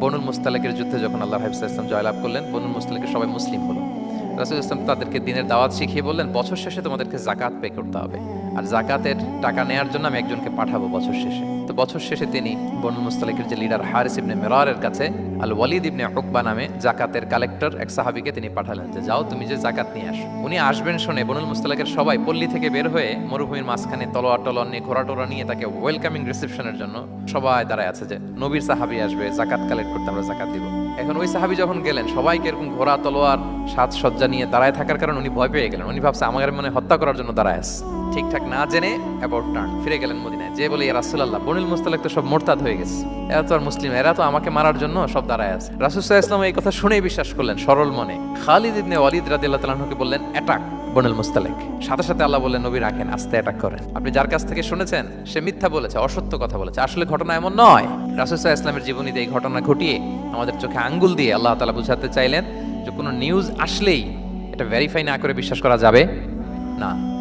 বনুল মুস্তালেকের যুদ্ধে যখন আল্লাহ হাফিজ ইসলাম জয়লাভ করলেন, বনুল মুস্তালেকের সবাই মুসলিম হলো। রাসুল ইসলাম তাদেরকে দিনের দাওয়াত শিখিয়ে বললেন, বছর শেষে তোমাদেরকে জাকাত পে করতে হবে। আর জাকাতের টাকা নেয়ার জন্য আমি একজনকে পাঠাবো বছর শেষে। তো বছর শেষে তিনি বনুল মুস্তালেকের যে লিডার হারিস ইবনে মেরারের কাছে আল ওয়ালিদ ইবনে উকবা নামে জাকাতের কালেক্টর এক সাহাবিকে তিনি পাঠালেন যে, যাও তুমি যে জাকাত নিয়ে আসো। উনি আসবেন শুনে বনুল মুস্তালিকের সবাই পল্লী থেকে বের হয়ে মরুভূমির মাঝখানে তলোয়ার টলোয়ার নিয়ে ঘোড়া টোরা নিয়ে তাকে ওয়েলকামিং রিসেপশনের জন্য সবাই দাঁড়ায় আছে যে, নবীর সাহাবি আসবে, জাকাত কালেক্ট করতে আমরা জাকাত দিব। এখন ওই সাহাবি যখন গেলেন, সবাইকে এরকম ঘোড়া, তলোয়ার, সাজসজ্জা নিয়ে দাঁড়ায় থাকার কারণে উনি ভয় পেয়ে গেলেন। উনি ভাবছে আমাদের মনে হত্যা করার জন্য দাঁড়ায় আছে। ঠিকঠাক না জেনে অ্যাবাউট টার্ন ফিরে গেলেন মদিনায়। যে বলে রাসুল্লাহ বনিল মুস্তালেক তো সব মোরতাদ হয়ে গেছে। এরা তো আর মুসলিম, এরা তো আমাকে মারার জন্য সব দাঁড়ায় আছে। রাসুসাহ ইসলাম এই কথা শুনেই বিশ্বাস করলেন, সরল মনে। খালিদ ইবনে ওয়ালিদ রাদিয়াল্লাহু তাআলাকে বললেন, অ্যাটাক বনুল মুস্তালেক। সাথে সাথে আল্লাহ বললেন, নবী, রাখেন, আস্তে অ্যাটাক করেন। আপনি যার কাছ থেকে শুনেছেন, সে মিথ্যা বলেছে, অসত্য কথা বলেছে। আসলে ঘটনা এমন নয়। রাসুসাহ ইসলামের জীবনীতে এই ঘটনা ঘটিয়ে আমাদের চোখে আঙ্গুল দিয়ে আল্লাহ তাআলা বুঝাতে চাইলেন যে কোনো নিউজ আসলেই এটা ভেরিফাই না করে বিশ্বাস করা যাবে না।